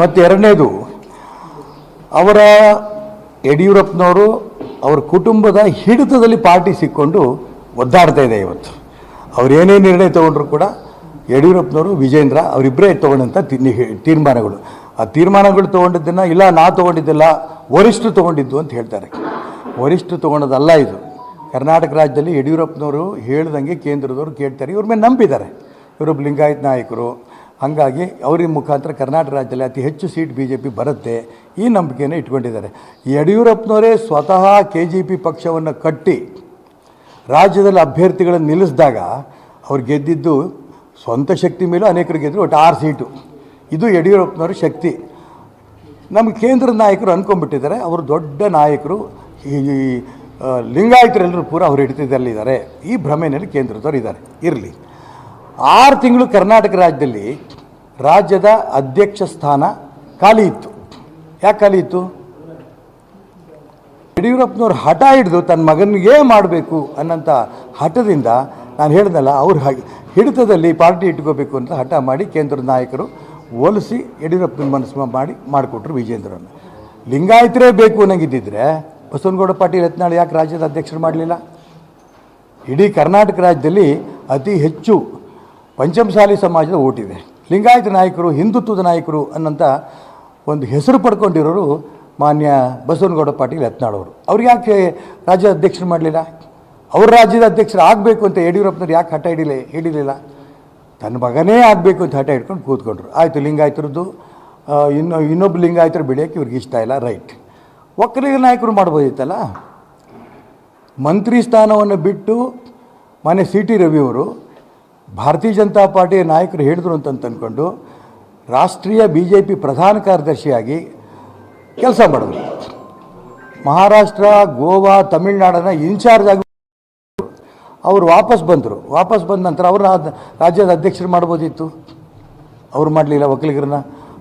ಮತ್ತು ಎರಡನೇದು, ಅವರ ಯಡಿಯೂರಪ್ಪನವರು ಅವರ ಕುಟುಂಬದ ಹಿಡಿತದಲ್ಲಿ ಪಾರ್ಟಿ ಸಿಕ್ಕೊಂಡು ಒದ್ದಾಡ್ತಾ ಇದೆ ಇವತ್ತು. ಅವ್ರು ಏನೇ ನಿರ್ಣಯ ತೊಗೊಂಡ್ರು ಕೂಡ ಯಡಿಯೂರಪ್ಪನವರು, ವಿಜೇಂದ್ರ ಅವರಿಬ್ಬರೇ ತೊಗೊಂಡಂಥ ತೀರ್ಮಾನಗಳು. ಆ ತೀರ್ಮಾನಗಳು ತೊಗೊಂಡಿದ್ದನ್ನು, ಇಲ್ಲ ನಾ ತೊಗೊಂಡಿದ್ದಿಲ್ಲ ವರಿಷ್ಠರು ತೊಗೊಂಡಿದ್ದು ಅಂತ ಹೇಳ್ತಾರೆ. ವರಿಷ್ಠರು ತೊಗೊಂಡದಲ್ಲ ಇದು. ಕರ್ನಾಟಕ ರಾಜ್ಯದಲ್ಲಿ ಯಡಿಯೂರಪ್ಪನವರು ಹೇಳ್ದಂಗೆ ಕೇಂದ್ರದವರು ಕೇಳ್ತಾರೆ. ಇವ್ರ ಮೇಲೆ ನಂಬಿದ್ದಾರೆ. ಇವರೊಬ್ಬ ಲಿಂಗಾಯತ್ ನಾಯಕರು ಹಾಗಾಗಿ ಅವ್ರ ಮುಖಾಂತರ ಕರ್ನಾಟಕ ರಾಜ್ಯದಲ್ಲಿ ಅತಿ ಹೆಚ್ಚು ಸೀಟ್ ಬಿ ಜೆ ಪಿ ಬರುತ್ತೆ ಈ ನಂಬಿಕೆಯನ್ನು ಇಟ್ಕೊಂಡಿದ್ದಾರೆ. ಯಡಿಯೂರಪ್ಪನವರೇ ಸ್ವತಃ ಕೆ ಜಿ ಪಿ ಪಕ್ಷವನ್ನು ಕಟ್ಟಿ ರಾಜ್ಯದಲ್ಲಿ ಅಭ್ಯರ್ಥಿಗಳನ್ನು ನಿಲ್ಲಿಸಿದಾಗ ಅವ್ರು ಗೆದ್ದಿದ್ದು ಸ್ವಂತ ಶಕ್ತಿ ಮೇಲೂ ಅನೇಕರು ಗೆದ್ದರು ಒಟ್ಟು ಆರು ಸೀಟು. ಇದು ಯಡಿಯೂರಪ್ಪನವರ ಶಕ್ತಿ. ನಮ್ಮ ಕೇಂದ್ರ ನಾಯಕರು ಅಂದ್ಕೊಂಡ್ಬಿಟ್ಟಿದ್ದಾರೆ ಅವರು ದೊಡ್ಡ ನಾಯಕರು, ಈ ಲಿಂಗಾಯತರೆಲ್ಲರೂ ಪೂರ ಅವ್ರ ಹಿಡಿತದಲ್ಲಿದ್ದಾರೆ ಈ ಭ್ರಮೆಯಲ್ಲಿ ಕೇಂದ್ರದವ್ರು ಇದ್ದಾರೆ. ಇರಲಿ. ಆರು ತಿಂಗಳು ಕರ್ನಾಟಕ ರಾಜ್ಯದಲ್ಲಿ ರಾಜ್ಯದ ಅಧ್ಯಕ್ಷ ಸ್ಥಾನ ಖಾಲಿ ಇತ್ತು. ಯಾಕೆ ಖಾಲಿ ಇತ್ತು? ಯಡಿಯೂರಪ್ಪನವ್ರು ಹಠ ಹಿಡಿದು ತನ್ನ ಮಗನಿಗೆ ಮಾಡಬೇಕು ಅನ್ನೋಂಥ ಹಠದಿಂದ ನಾನು ಹೇಳಿದ್ನಲ್ಲ, ಅವ್ರ ಹಿಡಿತದಲ್ಲಿ ಪಾರ್ಟಿ ಇಟ್ಕೋಬೇಕು ಅಂತ ಹಠ ಮಾಡಿ ಕೇಂದ್ರದ ನಾಯಕರು ಒಲಿಸಿ ಯಡಿಯೂರಪ್ಪನ ಮನಸ್ಸು ಮಾಡಿ, ಮಾಡಿಕೊಟ್ರು ವಿಜೇಂದ್ರನ ಲಿಂಗಾಯತರೇ ಬೇಕು ಅನ್ನಂಗಿದ್ದಿದ್ರೆ ಬಸವನಗೌಡ ಪಾಟೀಲ್ ಯತ್ನಾಳ್ ಯಾಕೆ ರಾಜ್ಯದ ಅಧ್ಯಕ್ಷರು ಮಾಡಲಿಲ್ಲ? ಇಡೀ ಕರ್ನಾಟಕ ರಾಜ್ಯದಲ್ಲಿ ಅತಿ ಹೆಚ್ಚು ಪಂಚಮಸಾಲಿ ಸಮಾಜದ ಓಟಿದೆ ಲಿಂಗಾಯತ ನಾಯಕರು, ಹಿಂದುತ್ವದ ನಾಯಕರು ಅನ್ನೋಂಥ ಒಂದು ಹೆಸರು ಪಡ್ಕೊಂಡಿರೋರು ಮಾನ್ಯ ಬಸವನಗೌಡ ಪಾಟೀಲ್ ಯತ್ನಾಳವರು. ಅವ್ರಿಗೆ ಯಾಕೆ ರಾಜ್ಯ ಅಧ್ಯಕ್ಷರು ಮಾಡಲಿಲ್ಲ? ಅವ್ರ ರಾಜ್ಯದ ಅಧ್ಯಕ್ಷರು ಆಗಬೇಕು ಅಂತ ಯಡಿಯೂರಪ್ಪನವ್ರು ಯಾಕೆ ಹಠ ಹಿಡಿಲಿ, ಹಿಡಿಲಿಲ್ಲ? ತನ್ನ ಮಗನೇ ಆಗಬೇಕು ಅಂತ ಹಠ ಹಿಡ್ಕೊಂಡು ಕೂತ್ಕೊಂಡ್ರು. ಆಯಿತು, ಲಿಂಗಾಯತರದ್ದು ಇನ್ನೊ ಇನ್ನು, ಇನ್ನೊಬ್ಬ ಲಿಂಗಾಯತರು ಬೆಳೆಯೋಕ್ಕೆ ಇವ್ರಿಗೆ ಇಷ್ಟ ಇಲ್ಲ, ರೈಟ್. ಒಕ್ಕಲಿಗ ನಾಯಕರು ಮಾಡ್ಬೋದಿತ್ತಲ್ಲ? ಮಂತ್ರಿ ಸ್ಥಾನವನ್ನು ಬಿಟ್ಟು ಮನೆ ಸಿ ಟಿ ರವಿಯವರು ಭಾರತೀಯ ಜನತಾ ಪಾರ್ಟಿಯ ನಾಯಕರು ಹೇಳಿದ್ರು ಅಂತ ಅಂದ್ಕೊಂಡು ರಾಷ್ಟ್ರೀಯ ಬಿ ಜೆ ಪಿ ಪ್ರಧಾನ ಕಾರ್ಯದರ್ಶಿಯಾಗಿ ಕೆಲಸ ಮಾಡಿದ್ರು. ಮಹಾರಾಷ್ಟ್ರ, ಗೋವಾ, ತಮಿಳ್ನಾಡನ್ನ ಇನ್ಚಾರ್ಜ್ ಆಗಿ ಅವರು ವಾಪಸ್ ಬಂದರು. ವಾಪಸ್ ಬಂದ ನಂತರ ಅವರು ರಾಜ್ಯದ ಅಧ್ಯಕ್ಷರು ಮಾಡ್ಬೋದಿತ್ತು. ಅವರು ಮಾಡಲಿಲ್ಲ ಒಕ್ಕಲಿಗರನ್ನ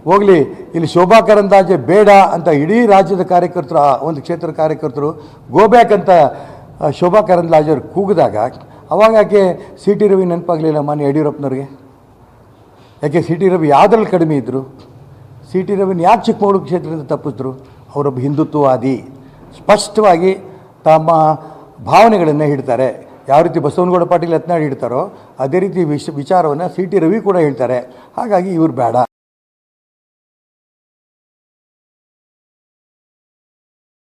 ಹೋಗಲಿ, ಇಲ್ಲಿ ಶೋಭಾ ಕರಂದಾಜೆ ಬೇಡ ಅಂತ ಇಡೀ ರಾಜ್ಯದ ಕಾರ್ಯಕರ್ತರು, ಆ ಒಂದು ಕ್ಷೇತ್ರದ ಕಾರ್ಯಕರ್ತರು ಗೋಬ್ಯಾಕ್ ಅಂತ ಶೋಭಾ ಕರಂದ್ಲಾಜೆ ಅವ್ರು ಕೂಗಿದಾಗ ಅವಾಗ ಯಾಕೆ ಸಿ ಟಿ ರವಿ ನೆನಪಾಗಲಿಲ್ಲ ಮಾನ್ಯ ಯಡಿಯೂರಪ್ಪನವ್ರಿಗೆ? ಯಾಕೆ ಸಿ ಟಿ ರವಿ ಯಾವುದ್ರಲ್ಲಿ ಕಡಿಮೆ ಇದ್ದರು ಸಿ ಟಿ ರವಿನ ಯಾಕೆ ಚಿಕ್ಕಮಗಳೂರು ಕ್ಷೇತ್ರದಿಂದ ತಪ್ಪಿಸಿದ್ರು? ಅವರೊಬ್ಬ ಹಿಂದುತ್ವವಾದಿ. ಸ್ಪಷ್ಟವಾಗಿ ತಮ್ಮ ಭಾವನೆಗಳನ್ನು ಹಿಡ್ತಾರೆ ಯಾವ ರೀತಿ ಬಸವನಗೌಡ ಪಾಟೀಲ್ ಯತ್ನಾಳ್ ಹಿಡ್ತಾರೋ ಅದೇ ರೀತಿ ವಿಶ್ ವಿಚಾರವನ್ನು ಸಿ ಟಿ ರವಿ ಕೂಡ ಹೇಳ್ತಾರೆ. ಹಾಗಾಗಿ ಇವ್ರು ಬೇಡ.